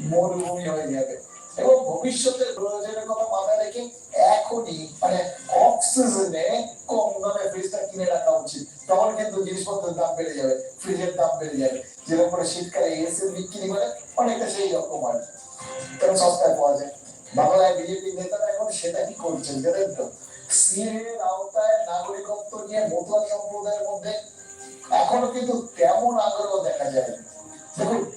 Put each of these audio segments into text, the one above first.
মরুভূমি হয়ে যাবে। এবং ভবিষ্যতের প্রয়োজনের কথা মাথায় রেখে এখনই মানে অক্সিজেনে কম দামে ফ্রিজটা কিনে রাখা উচিত। তখন কিন্তু জিনিসপত্রের দাম বেড়ে যাবে ফ্রিজের দাম বেড়ে যাবে। যেরকম করে শীতকালে এসি বিক্রি করে, অনেকটা সেই রকম আর। কারণ সস্তায় পাওয়া যায়? বাংলায় বিজেপি নেতারা এখন সেটা কি করছেন জানেন তো? সিএর আওতায় নাগরিকত্ব নিয়ে মতুয়া সম্প্রদায়ের মধ্যে এখনও কিন্তু তেমন আগ্রহ দেখা যায়। দেখুন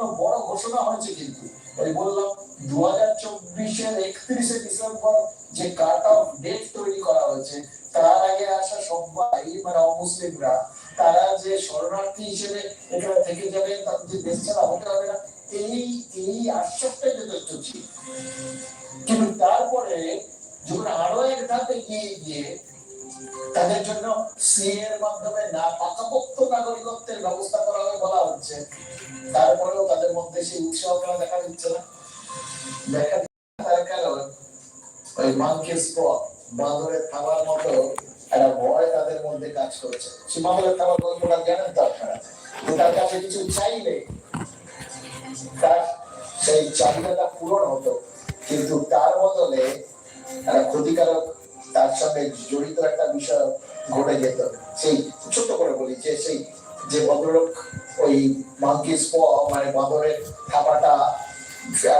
জন্য বড় ঘোষণা হয়েছে কিন্তু। ওই বললাম দু হাজার চব্বিশের একত্রিশে ডিসেম্বর যে কাট অফ ডেট তৈরি করা হয়েছে, তার আগে আসা সবাই মানে অমুসলিমরা, তারা যে শরণার্থী হিসেবে এখানে থেকে যাবে তাদের যে দেশ ছাড়া হতে হবে না, এই এই আশ্বাসটাই যথেষ্ট ছিল। কিন্তু তারপরে যখন আরও এক ধাপে গিয়ে গিয়ে তাদের জন্য সিএ এর মাধ্যমে না, পাকাপোক্ত নাগরিকত্বের ব্যবস্থা করা হবে বলা হচ্ছে। তারপরেও তাদের মধ্যে সেই উৎসাহটা দেখা দিচ্ছে না। দেখা তার কারণ, ওই স্পট মতো একটা ভয় তাদের মধ্যে কাজ করছে। গল্পটা জানেন তো আপনারা? তার কাছে কিছু চাইলে, তার সেই চাহিদাটা পূরণ হতো। কিন্তু তার বদলে একটা ক্ষতিকারক তার সঙ্গে জড়িত একটা বিষয় ঘটে যেত। সেই ছোট করে বলি যে, সেই যে ভদ্রলোক ওই মাংকি মানে বাঁদরের থাবাটা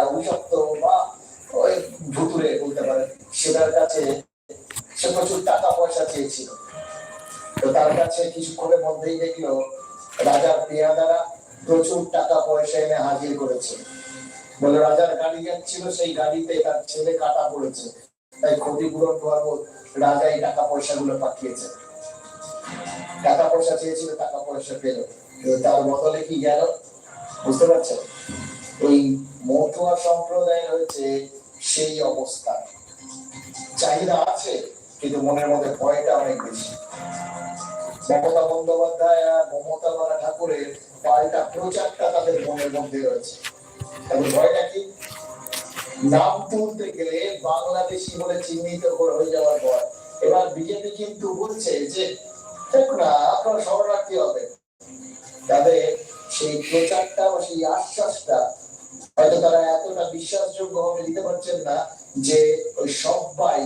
অভিশপ্ত বা ওই ভুতুরে বলতে সেটার কাছে সে প্রচুর টাকা পয়সা চেয়েছিল। তো তার কাছে কিছুক্ষণের মধ্যেই দেখল রাজার পেয়াদারা প্রচুর টাকা পয়সা এনে হাজির করেছে। বলে, রাজার গাড়ি যাচ্ছিল, সেই গাড়িতে তার ছেলে কাটা পড়েছে। তাই ক্ষতিপূরণ করব রাজা এই টাকা পয়সা গুলো পাঠিয়েছে। টাকা পয়সা চেয়েছিল টাকা পয়সা পেল তার বদলে কি গেল? বুঝতে পারছেন? এই মতুয়া সম্প্রদায় হয়েছে সেই অবস্থা। চাহিদা আছে, কিন্তু মনের মধ্যে ভয়টা অনেক বেশি। মমতা বন্দ্যোপাধ্যায় আর মমতা বালা ঠাকুরের পাল্টা প্রচারটা তাদের মনের মধ্যে রয়েছে। তাদের ভয়টা কি? নাম তুলতে গেলে বাংলাদেশি বলে চিহ্নিত করে হয়ে যাওয়ার পর, এবার বিজেপি কিন্তু বলছে যে, দেখ না, আপনারা শরণার্থী হবে তাদের সেই প্রচারটা বা সেই আশ্বাসটা হয়তো তারা এতটা বিশ্বাসযোগ্য ভাবে দিতে পারছেন না যে ওই সবাই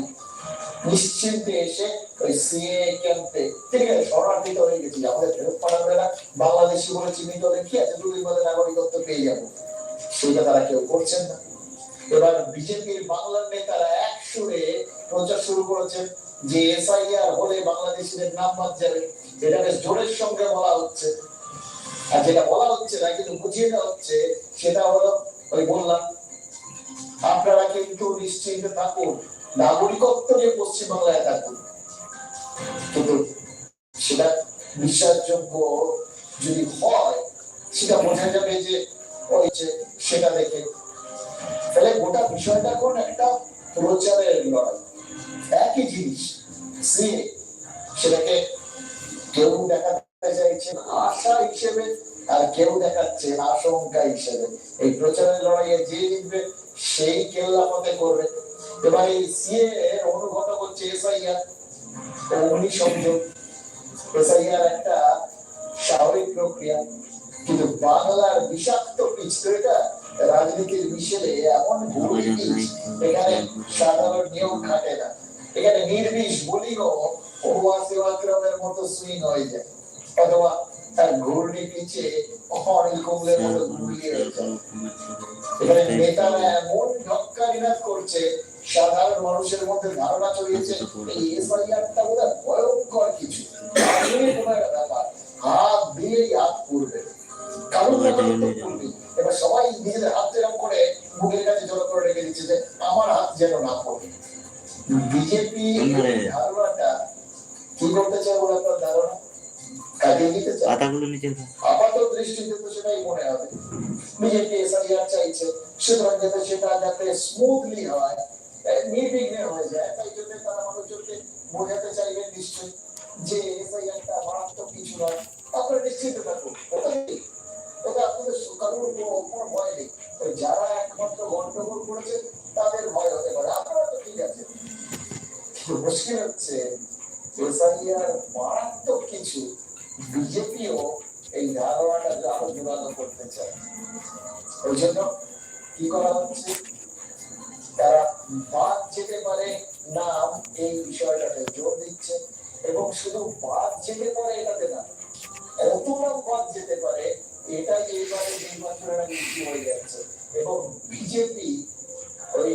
নিশ্চিন্তে এসে ওই সিএ ক্যাম্পে ঠিক আছে শরণার্থী তো হয়ে গেছি। আমাদের ফেরত পাঠাবে না, বাংলাদেশি বলে চিহ্নিত হলে কি আছে? দুদিন মধ্যে নাগরিকত্ব পেয়ে যাব। সেটা তারা কেউ করছেন না। এবার বিজেপির বাংলার নেতারা এক সুরে প্রচার শুরু করেছেন যে এসআইআর হলে বাংলাদেশিদের নাম বাদ যাবে। এটা বেশ জোরের সঙ্গে বলা হচ্ছে। আর যেটা বলা হচ্ছে না, কিন্তু বুঝিয়ে দেওয়া হচ্ছে গোটা বিষয়টা কোন একটা প্রচারের লড়াই। একই জিনিস, সে সেটাকে কেউ দেখাতে চাইছে আশা হিসেবে, আর কেউ দেখাচ্ছে আশঙ্কা হিসেবে। এই প্রচারের লড়াইয়ে যে জিতবে, সেই কেল্লা মতে করবে। এবার এই সিএ অনুগত হচ্ছে এসআইআর। উনি সংযোগ এসআইআর একটা স্বাভাবিক প্রক্রিয়া। কিন্তু বাংলার বিষাক্ত পিচ, তো এটা রাজনীতির মিশেলে এমন পিচ এখানে সাধারণ নিয়ম খাটে না। এখানে নির্বিষ বোলিংও ওয়াসি ওয়াক্রমের মতো সুইং হয়ে যায় অথবা তার ঘূর্ণি পিচে অনিল কুম্বলের মতো হয়ে যায়। এখানে নেতারা এমন ঢক্কারিনাথ করছে সাধারণ মানুষের মধ্যে ধারণা ছড়িয়েছে এই এসআইআরটা বোধহয় ভয়ঙ্কর নিজেদের হাত এরকম করে মুখের কাছে জড়ো করে রেখে দিচ্ছে যে আমার হাত যেন না পড়ে। বিজেপি ধারণাটা কি করতে চায় বলে আপনার ধারণা? কাটিয়ে পাতাগুলো নিচে আপাত দৃষ্টিতে তো সেটাই মনে হবে। বিজেপি এসআইআর চাইছে সুতরাং যাতে সেটা যাতে স্মুথলি হয় নির্বিঘ্নে হয়ে যায়। তাই জন্য তারা মানুষজনকে বোঝাতে চাইবেন নিশ্চয়ই যে এসআইআরটা মারাত্মক কিছু নয়। আপনারা নিশ্চিন্ত থাকুন। ওটা আপনাদের কারোর কোনো কোনো ভয় নেই যারা একমাত্র গন্ডগোল করেছে, তাদের ভয় হতে পারে। আপনারা তো ঠিক আছে মুশকিল হচ্ছে মারাত্মক কিছু বিজেপিও এই ধারণাটাকে আরও করতে চায়। ওই জন্য কি করা হচ্ছে? তারা বাদ যেতে পারে, নাম এই বিষয়টাতে জোর দিচ্ছে। এবং শুধু বাদ যেতে পারে এটাতে না কতটা বাদ যেতে পারে এটাই এইবারে নির্বাচনের আগে ইস্যু হয়ে যাচ্ছে এবং বিজেপি ওই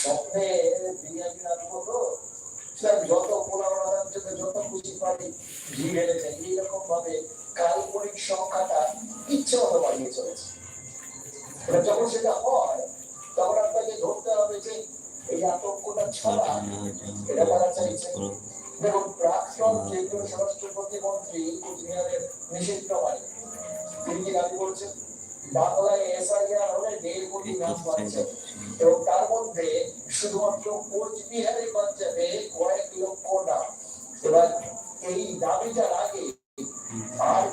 স্বপ্নে বিরিয়ানি রাখব তো সেটা যত পোলাওয়ার জন্য যত খুশি পারি ভিড় এনে যায় এইরকম ভাবে কাল্পনিক সংখ্যাটা ইচ্ছে মতো বাড়িয়ে চলেছে। এবার যখন সেটা হয়, তখন আপনাকে ধরতে হবে যে এই আতঙ্কটা ছড়া এটা করা চাইছে দেখুন, প্রাক্তন কেন্দ্রীয় স্বরাষ্ট্র প্রতিমন্ত্রী কুচবিহারের নিষিদ্ধ প্রমাণী তিনি কি দাবি করছেন? বাংলায় এসআইআর হলে দেড় কোটি নাম পাচ্ছে এবং তার মধ্যে শুধুমাত্র কোচবিহারে পাঞ্জাবে কয়েক লক্ষ নাম এবার এই দাবিটার আগে আর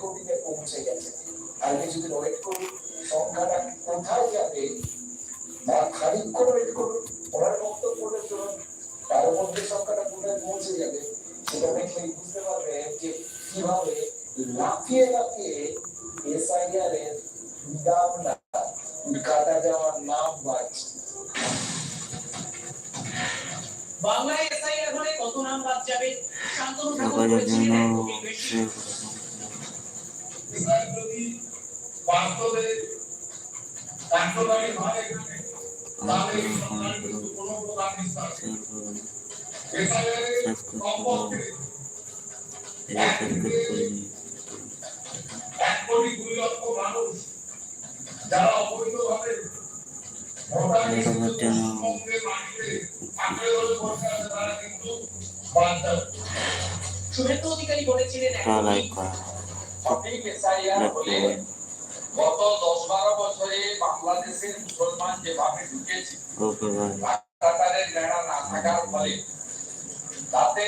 কোটিতে পৌঁছে গেছে আর কিছুদিন ওয়েট করুন সংখ্যাটা কোথায় যাবে বা খানিকক্ষণ ওয়েট করুন ওনার বক্তব্যটা শুনুন তার মধ্যে সংখ্যাটা কোথায় পৌঁছে যাবে সেটা দেখলেই বুঝতে পারবে যে কীভাবে লাফিয়ে লাফিয়ে এসআইআর এর দামটা কাটা যাওয়ার নাম বাড়ছে বাংলায় এসআইআর হলে কত নাম বাদ যাবে? শান্তনু ঠাকুর বলেছিলেন যদি বাস্তবে এখানে তাহলে কোনো প্রকার নিস্তার এক কোটি গত দশ বারো বছরে বাংলাদেশের মুসলমান যেভাবে ঢুকেছে না থাকার ফলে তাতে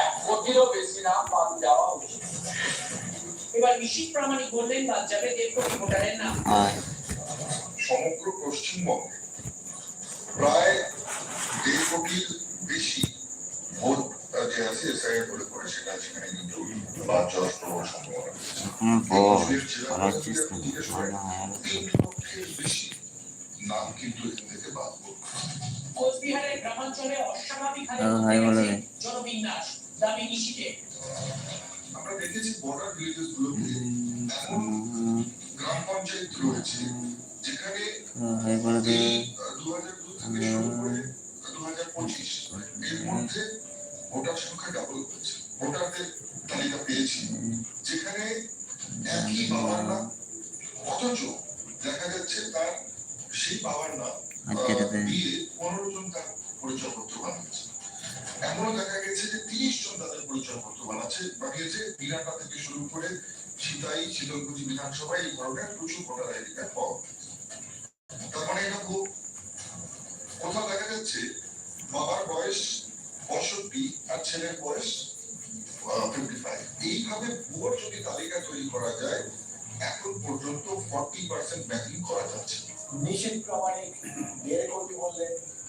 এক কোটিরও বেশি নাম বাদ যাওয়া উচিত। এবার নিশীত প্রামাণিক বললেন বাদ যাবে দেড় কোটি ভোটারের নাম? সমগ্র পশ্চিমবঙ্গে প্রায় দেড় কোটির বেশি ভোট যে আছে এসআইআর বলে করে সেটা সেখানে কিন্তু বাদ যাওয়ার প্রবল সম্ভাবনা বেশি নাম কিন্তু এখান থেকে বাদ পড়বে। কোচবিহারের গ্রামাঞ্চলে অস্বাভাবিক হারে হ্যাঁ, জনবিন্যাস দাবি নিশিতে আমরা দেখেছি বর্ডার ভিলেজেস গুলোতে এমন গ্রাম পঞ্চায়েত রয়েছে যেখানে দু হাজার দু থেকে শুরু করে দু হাজার পঁচিশ এর মধ্যে ভোটার সংখ্যা ডাবল হয়েছে ভোটারদের তালিকা পেয়েছি যেখানে একই বাবার নাম অথচ দেখা যাচ্ছে তার সেই বাবার নাম হাত কেটে দে দিয়ে পনেরো জন তার পরিচয়পত্র বানিয়েছে এমনও দেখা গেছে যে তিরিশ জন তাদের পরিচয়পত্র বানাচ্ছে বানিয়েছে বিরাটা থেকে শুরু করে সিতাই শিলগুড়ি বিধানসভায় এই ধরনের প্রচুর ভোটার আইডি কার্ড পাওয়া তার মানে এটা খুব কোথাও দেখা যাচ্ছে বাবার বয়স পঁয়ষট্টি আর ছেলের বয়স ফিফটি ফাইভ এইভাবে ভুয়োর যদি তালিকা তৈরি করা যায়, এখন পর্যন্ত ফর্টি পার্সেন্ট ম্যাপিং করা যাচ্ছে নিশিত প্রামাণিক কোটি বললেন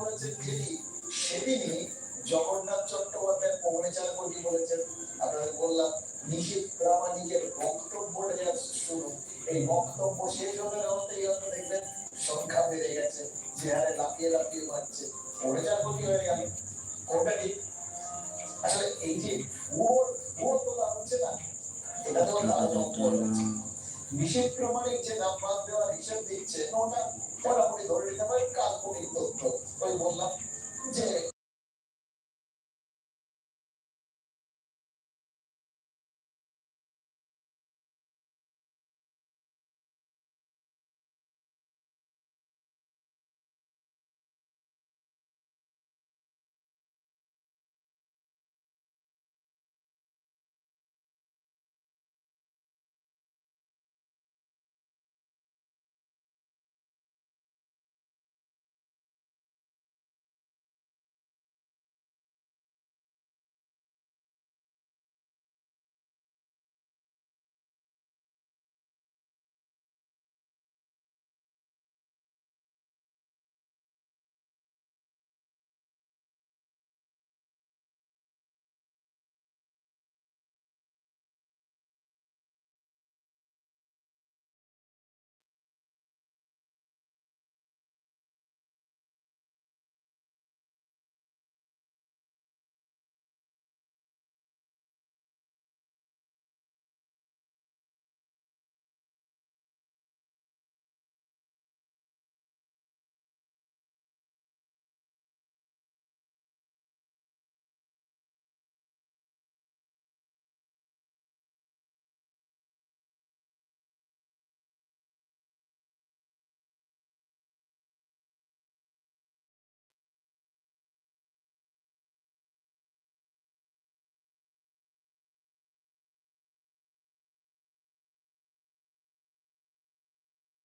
বলেছেন যিনি সেদিনই জগন্নাথ চট্টোপাধ্যায় পৌনে চার কোটি বলেছেন আপনাদের বললাম নিষেধ প্রামাণিকের বক্তব্যটা যা এই বক্তব্য শেষ হলে হতেই হয়তো দেখবেন সংখ্যা বেড়ে গেছে যে হারে লাফিয়ে লাফিয়ে বাড়ছে। পৌনে চার কোটি হয়ে গেল কোনটা ঠিক আসলে এই যে ভুয়োর ভুয়ো তোলা হচ্ছে না এটা তো নিষেধ প্রমাণিক যে নাম বাদ দেওয়ার হিসাব দিচ্ছে ওটা মোটামুটি ধরে নিতে পারি কাল্পনিক তথ্য। ওই বললাম যে